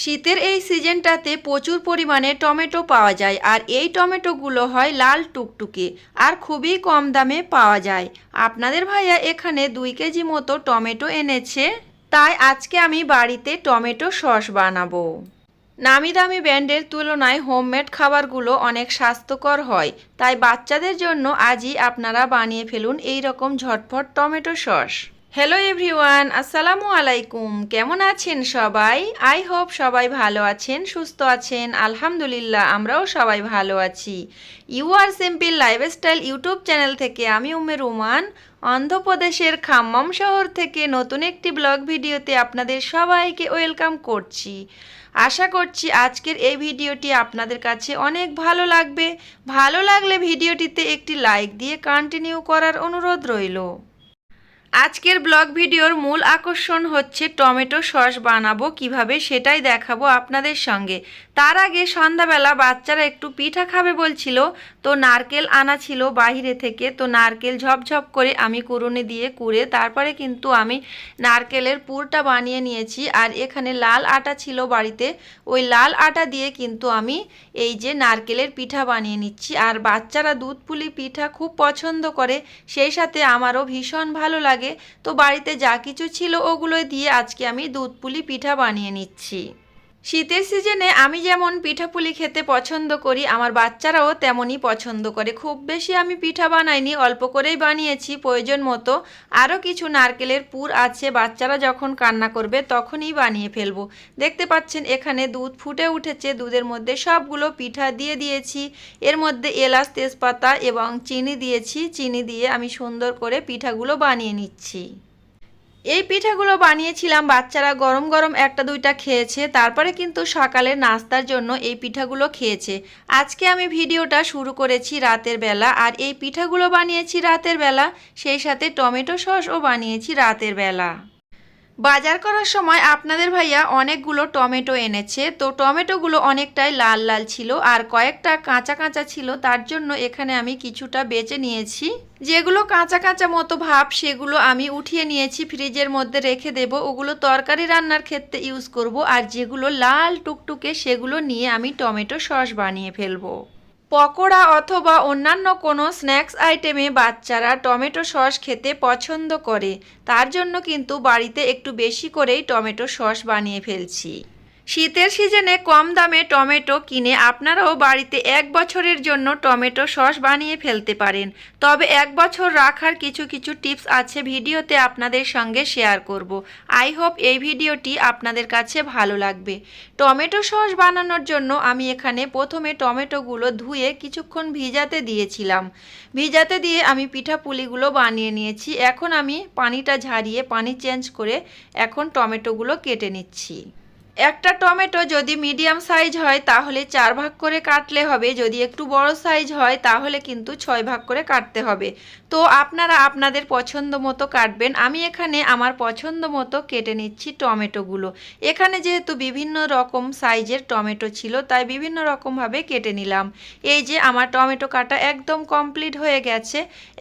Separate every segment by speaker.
Speaker 1: শীতের এই সিজনটাতে প্রচুর পরিমাণে টমেটো পাওয়া যায়, আর এই টমেটোগুলো হয় লাল টুকটুকে আর খুবই কম দামে পাওয়া যায়। আপনাদের ভাইয়া এখানে দুই কেজি মতো টমেটো এনেছে, তাই আজকে আমি বাড়িতে টমেটো সস বানাবো। নামি দামি ব্র্যান্ডের তুলনায় হোমমেড খাবারগুলো অনেক স্বাস্থ্যকর হয়, তাই বাচ্চাদের জন্য আজই আপনারা বানিয়ে ফেলুন এই রকম ঝটফট টমেটো সস। হ্যালো এভরিওয়ান আসসালামু আলাইকুম কেমন আছেন সবাই? আই হোপ সবাই ভালো আছেন, সুস্থ আছেন। আলহামদুলিল্লাহ, আমরাও সবাই ভালো আছি। You are simple lifestyle YouTube channel থেকে আমি উম্মে রুমান, অন্ধ্রপ্রদেশের খাম্মাম শহর থেকে নতুন একটি ব্লগ ভিডিওতে আপনাদের সবাইকে ওয়েলকাম করছি। আশা করছি আজকের এই ভিডিওটি আপনাদের কাছে অনেক ভালো লাগবে। ভালো লাগলে ভিডিওটিতে একটি লাইক দিয়ে কন্টিনিউ করার অনুরোধ রইল। আজকের ব্লগ ভিডিওর মূল আকর্ষণ হচ্ছে টমেটো সস বানাবো কীভাবে সেটাই দেখাবো আপনাদের সঙ্গে। তার আগে সন্ধ্যাবেলা বাচ্চারা একটু পিঠা খাবে বলছিল, তো নারকেল আনা ছিল বাইরে থেকে, তো নারকেল ঝপঝপ করে আমি কুড়ুনি দিয়ে কুড়ে তারপরে কিন্তু আমি নারকেলের পুরটা বানিয়ে নিয়েছি। আর এখানে লাল আটা ছিল বাড়িতে, ওই লাল আটা দিয়ে কিন্তু আমি এই যে নারকেলের পিঠা বানিয়ে নিচ্ছি। আর বাচ্চারা দুধ পুলি পিঠা খুব পছন্দ করে, সেই সাথে আমারও ভীষণ ভালো লাগে। তো বাড়িতে যা কিছু ছিল ওগুলো দিয়ে আজকে আমি দুধ পুলি পিঠা বানিয়ে নিচ্ছি। শীতের সিজনে আমি যেমন পিঠাপুলি খেতে পছন্দ করি, আমার বাচ্চারাও তেমনই পছন্দ করে। খুব বেশি আমি পিঠা বানাইনি, অল্প করেই বানিয়েছি। প্রয়োজন মতো আরও কিছু নারকেলের পুর আছে, বাচ্চারা যখন কান্না করবে তখনই বানিয়ে ফেলব। দেখতে পাচ্ছেন, এখানে দুধ ফুটে উঠেছে। দুধের মধ্যে সবগুলো পিঠা দিয়ে দিয়েছি। এর মধ্যে এলাচ, তেজপাতা এবং চিনি দিয়েছি। চিনি দিয়ে আমি সুন্দর করে পিঠাগুলো বানিয়ে নিচ্ছি। এই পিঠাগুলো বানিয়েছিলাম, বাচ্চারা গরম গরম একটা দুইটা খেয়েছে, তারপরে কিন্তু সকালে নাস্তার জন্য এই পিঠাগুলো খেয়েছে। আজকে আমি ভিডিওটা শুরু করেছি রাতের বেলা, আর এই পিঠাগুলো বানিয়েছি রাতের বেলা, সেই সাথে টমেটো সসও বানিয়েছি রাতের বেলা। বাজার করার সময় আপনাদের ভাইয়া অনেকগুলো টমেটো এনেছে। তো টমেটোগুলো অনেকটাই লাল লাল ছিল আর কয়েকটা কাঁচা কাঁচা ছিল, তার জন্য এখানে আমি কিছুটা বেছে নিয়েছি। যেগুলো কাঁচা কাঁচা মতো ভাব, সেগুলো আমি উঠিয়ে নিয়েছি, ফ্রিজের মধ্যে রেখে দেব। ওগুলো তরকারি রান্নার ক্ষেত্রে ইউজ করব আর যেগুলো লাল টুকটুকে, সেগুলো নিয়ে আমি টমেটো সস বানিয়ে ফেলব। পকোড়া অথবা অন্যান্য কোনো স্ন্যাক্স আইটেমে বাচ্চারা টমেটো সস খেতে পছন্দ করে। তার জন্য কিন্তু বাড়িতে একটু বেশি করেই টমেটো সস বানিয়ে ফেলছি। শীতের সিজনে কম দামে টমেটো কিনে আপনারাও বাড়িতে এক বছরের জন্য টমেটো সস বানিয়ে ফেলতে পারেন। তবে এক বছর রাখার কিছু কিছু টিপস আছে ভিডিওতে আপনাদের সঙ্গে শেয়ার করব। আই হোপ এই ভিডিওটি আপনাদের কাছে ভালো লাগবে। টমেটো সস বানানোর জন্য আমি এখানে প্রথমে টমেটোগুলো ধুয়ে কিছুক্ষণ ভিজাতে দিয়েছিলাম। ভিজাতে দিয়ে আমি পিঠা পুলিগুলো বানিয়ে নিয়েছি। এখন আমি পানিটা ঝারিয়ে পানি চেঞ্জ করে এখন টমেটোগুলো কেটে নিচ্ছি। একটা টমেটো যদি মিডিয়াম সাইজ হয়, তাহলে চার ভাগ করে কাটলে হবে। যদি একটু বড় সাইজ হয়, তাহলে কিন্তু ছয় ভাগ করে কাটতে হবে। তো আপনারা আপনাদের পছন্দ মতো কাটবেন। আমি এখানে আমার পছন্দ মতো কেটে নিচ্ছি টমেটোগুলো। এখানে যেহেতু বিভিন্ন রকম সাইজের টমেটো ছিল, তাই বিভিন্ন রকমভাবে কেটে নিলাম। এই যে আমার টমেটো কাটা একদম কমপ্লিট হয়ে গেছে।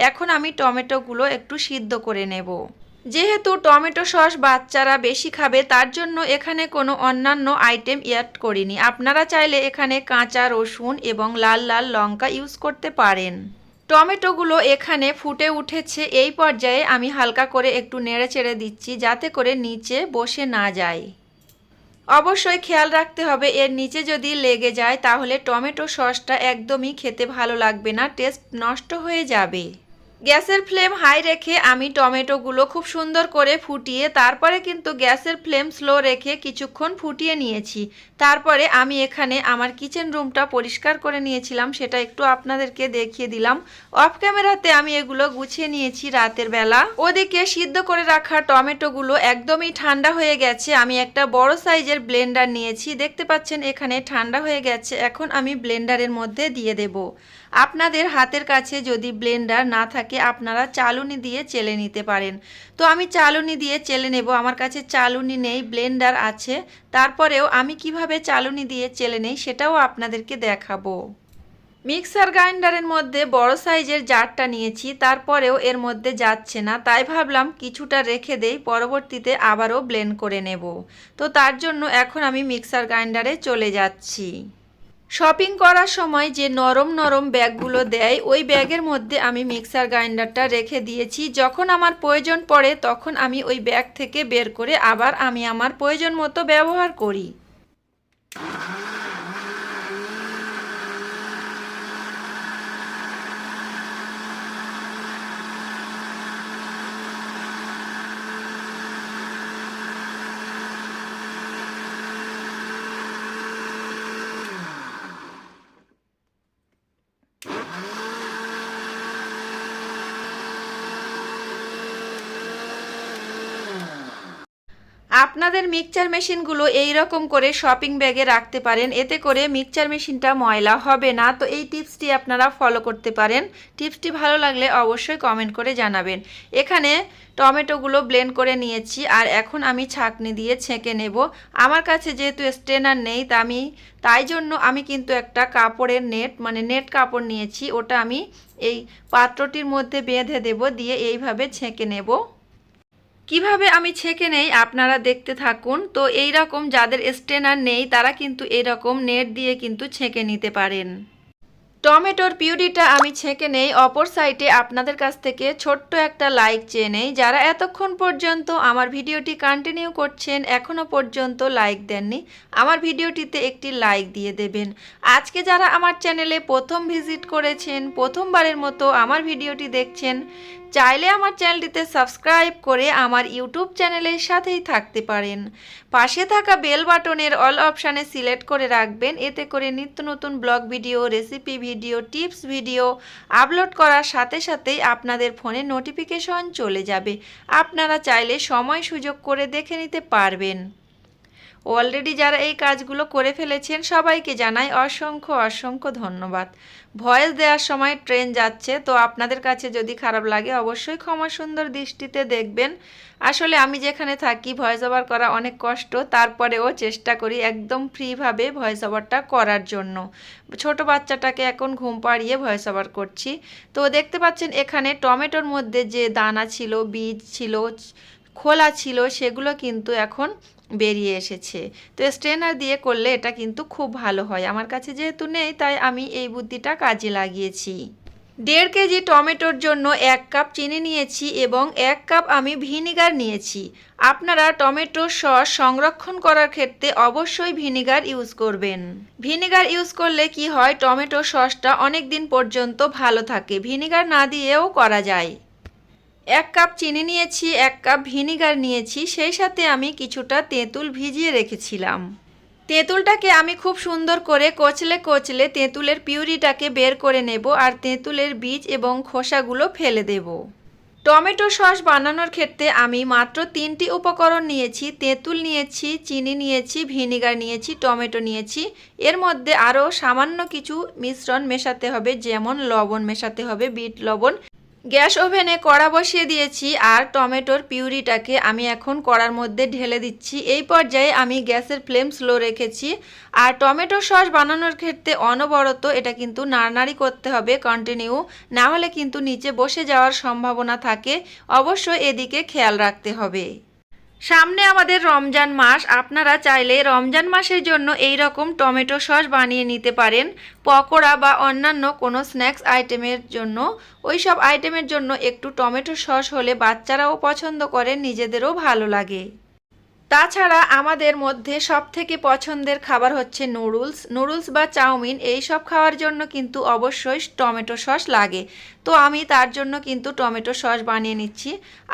Speaker 1: এখন আমি টমেটোগুলো একটু সিদ্ধ করে নেব। যেহেতু টমেটো সস বাচ্চারা বেশি খাবে, তার জন্য এখানে কোনো অন্যান্য আইটেম অ্যাড করিনি। আপনারা চাইলে এখানে কাঁচা রসুন এবং লাল লাল লঙ্কা ইউজ করতে পারেন। টমেটোগুলো এখানে ফুটে উঠেছে। এই পর্যায়ে আমি হালকা করে একটু নেড়ে চেড়ে দিচ্ছি যাতে করে নিচে বসে না যায়। অবশ্যই খেয়াল রাখতে হবে, এর নিচে যদি লেগে যায় তাহলে টমেটো সসটা একদমই খেতে ভালো লাগবে না টেস্ট নষ্ট হয়ে যাবে। গ্যাসের ফ্লেম হাই রেখে আমি টমেটোগুলো খুব সুন্দর করে ফুটিয়ে, তারপরে কিন্তু গ্যাসের ফ্লেম স্লো রেখে কিছুক্ষণ ফুটিয়ে নিয়েছি। তারপরে আমি এখানে আমার কিচেন রুমটা পরিষ্কার করে নিয়েছিলাম, সেটা একটু আপনাদেরকে দেখিয়ে দিলাম। অফ ক্যামেরাতে আমি এগুলো গুছিয়ে নিয়েছি রাতের বেলা। ওদিকে সিদ্ধ করে রাখা টমেটোগুলো একদমই ঠান্ডা হয়ে গেছে। আমি একটা বড় সাইজের ব্লেন্ডার নিয়েছি, দেখতে পাচ্ছেন এখানে ঠান্ডা হয়ে গেছে। এখন আমি ব্লেন্ডারের মধ্যে দিয়ে দেব। আপনাদের হাতের কাছে যদি ব্লেন্ডার না থাকে, আপনারা চালুনি দিয়ে চেলে নিতে পারেন। তো আমি চালুনি দিয়ে চেলে নেব। আমার কাছে চালুনি নেই, ব্লেন্ডার আছে। তারপরেও আমি কীভাবে চালুনি দিয়ে চেলে নেই সেটাও আপনাদেরকে দেখাবো। মিক্সার গ্রাইন্ডারের মধ্যে বড় সাইজের জারটা নিয়েছি। তারপরেও এর মধ্যে যাচ্ছে না। তাই ভাবলাম কিছুটা রেখে দেই, পরবর্তীতে আবারও ব্লেন্ড করে নেব। তো তার জন্য এখন আমি মিক্সার গ্রাইন্ডারে চলে যাচ্ছি। শপিং করার সময় যে নরম নরম ব্যাগগুলো দেয়, ওই ব্যাগের মধ্যে আমি মিক্সার গ্রাইন্ডারটা রেখে দিয়েছি। যখন আমার প্রয়োজন পড়ে, তখন আমি ওই ব্যাগ থেকে বের করে আবার আমি আমার প্রয়োজন মতো ব্যবহার করি। আপনাদের মিক্সচার মেশিনগুলো এই রকম করে শপিং ব্যাগে রাখতে পারেন। এতে করে মিক্সচার মেশিনটা ময়লা হবে না। তো এই টিপসটি আপনারা ফলো করতে পারেন। টিপসটি ভালো লাগলে অবশ্যই কমেন্ট করে জানাবেন। এখানে টমেটোগুলো ব্লেন্ড করে নিয়েছি আর এখন আমি ছাঁকনি দিয়ে ছেঁকে নেব। আমার কাছে যেহেতু স্ট্রেনার নেই, তা আমি, তাই জন্য আমি কিন্তু একটা কাপড়ের নেট মানে নেট কাপড় নিয়েছি। ওটা আমি এই পাত্রটির মধ্যে বেঁধে দেব, দিয়ে এইভাবে ছেঁকে নেব। কীভাবে আমি ছেঁকে নেই আপনারা দেখতে থাকুন। তো এই রকম যাদের স্টেনার নেই, তারা কিন্তু এরকম নেট দিয়ে কিন্তু ছেঁকে নিতে পারেন। টমেটোর পিউরিটা আমি ছেঁকে নেই, অপর সাইডে আপনাদের কাছ থেকে ছোট্ট একটা লাইক চেয়ে নেই। যারা এতক্ষণ পর্যন্ত আমার ভিডিওটি কন্টিনিউ করছেন এখনও পর্যন্ত লাইক দেননি, আমার ভিডিওটিতে একটি লাইক দিয়ে দেবেন। আজকে যারা আমার চ্যানেলে প্রথম ভিজিট করেছেন, প্রথমবারের মতো আমার ভিডিওটি দেখছেন চাইলে আমার চ্যানেলটিতে সাবস্ক্রাইব করে আমার ইউটিউব চ্যানেলের সাথেই থাকতে পারেন। পাশে থাকা বেল বাটনের অল অপশানে সিলেক্ট করে রাখবেন। এতে করে নিত্য নতুন blog video, recipe video, tips video upload করার সাথে সাথেই আপনাদের ফোনে নোটিফিকেশন চলে যাবে। আপনারা চাইলে সময় সুযোগ করে দেখে নিতে পারবেন। অলরেডি যারা এই কাজগুলো করে ফেলেছেন, সবাইকে জানাই অসংখ্য অসংখ্য ধন্যবাদ। ভয়েস দেওয়ার সময় ট্রেন যাচ্ছে, তো আপনাদের কাছে যদি খারাপ লাগে অবশ্যই ক্ষমা সুন্দর দৃষ্টিতে দেখবেন। আসলে আমি যেখানে থাকি, ভয়েস ওভার করা অনেক কষ্ট, তারপরেও চেষ্টা করি একদম ফ্রিভাবে ভয়েস ওভারটা করার জন্য। ছোট বাচ্চাটাকে এখন ঘুম পাড়িয়ে ভয়েস ওভার করছি। তো দেখতে পাচ্ছেন এখানে টমেটোর মধ্যে যে দানা ছিল, বীজ ছিল, খোলা ছিল, সেগুলো কিন্তু এখন বেরিয়ে এসেছে। তো স্ট্রেনার দিয়ে করলে এটা কিন্তু খুব ভালো হয়। আমার কাছে যেহেতু নেই, তাই আমি এই বুদ্ধিটা কাজে লাগিয়েছি। দেড় কেজি টমেটোর জন্য এক কাপ চিনি নিয়েছি এবং এক কাপ আমি ভিনিগার নিয়েছি। আপনারা টমেটো সস সংরক্ষণ করার ক্ষেত্রে অবশ্যই ভিনিগার ইউজ করবেন। ভিনিগার ইউজ করলে কি হয়? টমেটো সসটা অনেক দিন পর্যন্ত ভালো থাকে। ভিনিগার না দিয়েও করা যায়। এক কাপ চিনি নিয়েছি, এক কাপ ভিনিগার নিয়েছি, সেই সাথে আমি কিছুটা তেঁতুল ভিজিয়ে রেখেছিলাম। তেঁতুলটাকে আমি খুব সুন্দর করে কচলে কচলে তেঁতুলের পিউরিটাকে বের করে নেব আর তেঁতুলের বীজ এবং খোসাগুলো ফেলে দেব। টমেটো সস বানানোর ক্ষেত্রে আমি মাত্র তিনটি উপকরণ নিয়েছি, তেঁতুল নিয়েছি, চিনি নিয়েছি, ভিনিগার নিয়েছি, টমেটো নিয়েছি। এর মধ্যে আরও সামান্য কিছু মিশ্রণ মেশাতে হবে, যেমন লবণ মেশাতে হবে, বিট লবণ গ্যাস ওভেনে কড়া বসিয়ে দিয়েছি আর টমেটোর পিউরিটাকে আমি এখন কড়ার মধ্যে ঢেলে দিচ্ছি। এই পর্যায়ে আমি গ্যাসের ফ্লেম স্লো রেখেছি আর টমেটো সস বানানোর ক্ষেত্রে অনবরত এটা কিন্তু নাড়নাড়ি করতে হবে কন্টিনিউ না হলে কিন্তু নিচে বসে যাওয়ার সম্ভাবনা থাকে। অবশ্যই এদিকে খেয়াল রাখতে হবে। সামনে আমাদের রমজান মাস, আপনারা চাইলে রমজান মাসের জন্য এই রকম টমেটো সস বানিয়ে নিতে পারেন, পকোড়া বা অন্যান্য কোনো স্ন্যাক্স আইটেমের জন্য। ওই সব আইটেমের জন্য একটু টমেটো সস হলে বাচ্চারাও পছন্দ করে, নিজেদেরও ভালো লাগে। তাছাড়া আমাদের মধ্যে সব থেকে পছন্দের খাবার হচ্ছে নুডলস। নুডলস বা চাউমিন, এই সব খাওয়ার জন্য কিন্তু অবশ্যই টমেটো সস লাগে। তো আমি তার জন্য কিন্তু টমেটো সস বানিয়ে নিচ্ছি।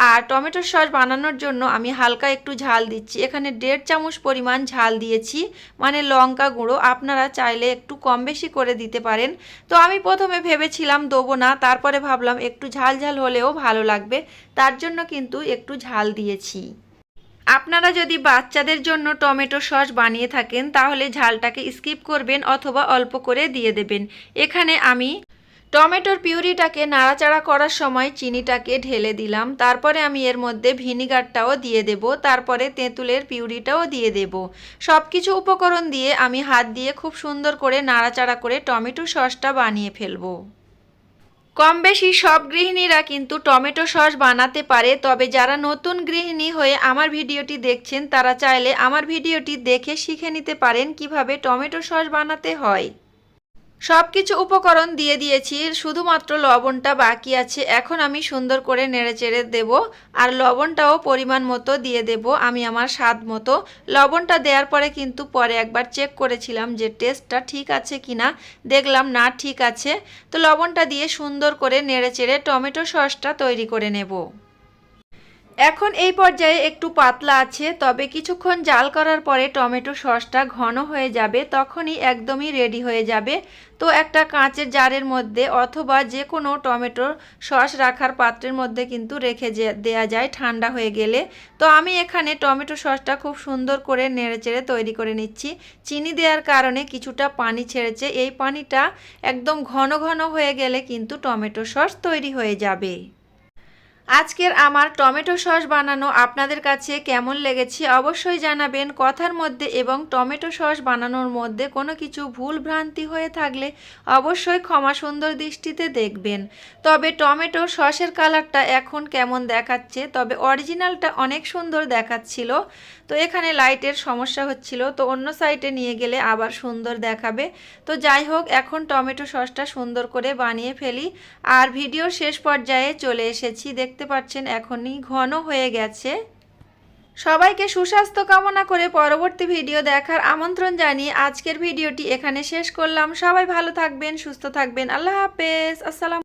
Speaker 1: আর টমেটো সস বানানোর জন্য আমি হালকা একটু ঝাল দিচ্ছি। এখানে দেড় চামচ পরিমাণ ঝাল দিয়েছি মানে লঙ্কা গুঁড়ো। আপনারা চাইলে একটু কম বেশি করে দিতে পারেন। তো আমি প্রথমে ভেবেছিলাম দেবো না, তারপরে ভাবলাম একটু ঝাল ঝাল হলেও ভালো লাগবে। তার জন্য কিন্তু একটু ঝাল দিয়েছি। আপনারা যদি বাচ্চাদের জন্য টমেটো সস বানিয়ে থাকেন, তাহলে ঝালটাকে স্কিপ করবেন অথবা অল্প করে দিয়ে দেবেন। এখানে আমি টমেটোর পিউরিটাকে নাড়াচাড়া করার সময় চিনিটাকে ঢেলে দিলাম। তারপরে আমি এর মধ্যে ভিনিগারটাও দিয়ে দেব। তারপরে তেঁতুলের পিউরিটাও দিয়ে দেব। সব কিছু উপকরণ দিয়ে আমি হাত দিয়ে খুব সুন্দর করে নাড়াচাড়া করে টমেটো সসটা বানিয়ে ফেলব। কম বেশি সব গৃহিণীরা কিন্তু টমেটো সস বানাতে পারে, তবে যারা নতুন গৃহিণী হয়ে আমার ভিডিওটি দেখছেন, তারা চাইলে আমার ভিডিওটি দেখে শিখে নিতে পারেন কীভাবে টমেটো সস বানাতে হয়। সব কিছু উপকরণ দিয়ে দিয়েছি, শুধুমাত্র লবণটা বাকি আছে। এখন আমি সুন্দর করে নেড়েচেড়ে দেব, আর লবণটাও পরিমাণ মতো দিয়ে দেব আমি আমার স্বাদ মতো। লবণটা দেওয়ার পরে কিন্তু পরে একবার চেক করেছিলাম যে টেস্টটা ঠিক আছে কিনা। দেখলাম না, ঠিক আছে। তো লবণটা দিয়ে সুন্দর করে নেড়েচেড়ে টমেটো সসটা তৈরি করে নেব। এখন এই পর্যায়ে একটু পাতলা আছে, তবে কিছুক্ষণ জাল করার পরে টমেটো সসটা ঘন হয়ে যাবে, তখনই একদমই রেডি হয়ে যাবে। তো একটা কাঁচের জারের মধ্যে অথবা যে কোনো টমেটোর সস রাখার পাত্রের মধ্যে কিন্তু রেখে দেয়া যায় ঠান্ডা হয়ে গেলে। তো আমি এখানে টমেটো সসটা খুব সুন্দর করে নেড়েচেড়ে তৈরি করে নিচ্ছি। চিনি দেওয়ার কারণে কিছুটা পানি ছেড়েছে, এই পানিটা একদম ঘন ঘন হয়ে গেলে কিন্তু টমেটো সস তৈরি হয়ে যাবে। আজকের আমার টমেটো সস বানানো আপনাদের কাছে কেমন লেগেছে অবশ্যই জানাবেন। কথার মধ্যে এবং টমেটো সস বানানোর মধ্যে কোনো কিছু ভুল ভ্রান্তি হয়ে থাকলে অবশ্যই ক্ষমা সুন্দর দৃষ্টিতে দেখবেন। তবে টমেটো সসের কালারটা এখন কেমন দেখাচ্ছে? তবে অরিজিনালটা অনেক সুন্দর দেখাচ্ছিল। তো এখানে লাইটের সমস্যা হচ্ছিল। তো অন্য সাইডে নিয়ে গেলে আবার সুন্দর দেখাবে। তো যাই হোক, এখন টমেটো সসটা সুন্দর করে বানিয়ে ফেলি। আর ভিডিও শেষ পর্যায়ে চলে এসেছি। দেখতে পাচ্ছেন এখনই ঘন হয়ে গেছে। সবাইকে সুস্বাস্থ্য কামনা করে পরবর্তী ভিডিও দেখার আমন্ত্রণ জানিয়ে আজকের ভিডিওটি এখানে শেষ করলাম। সবাই ভালো থাকবেন, সুস্থ থাকবেন। আল্লাহ হাফেজ। আসসালাম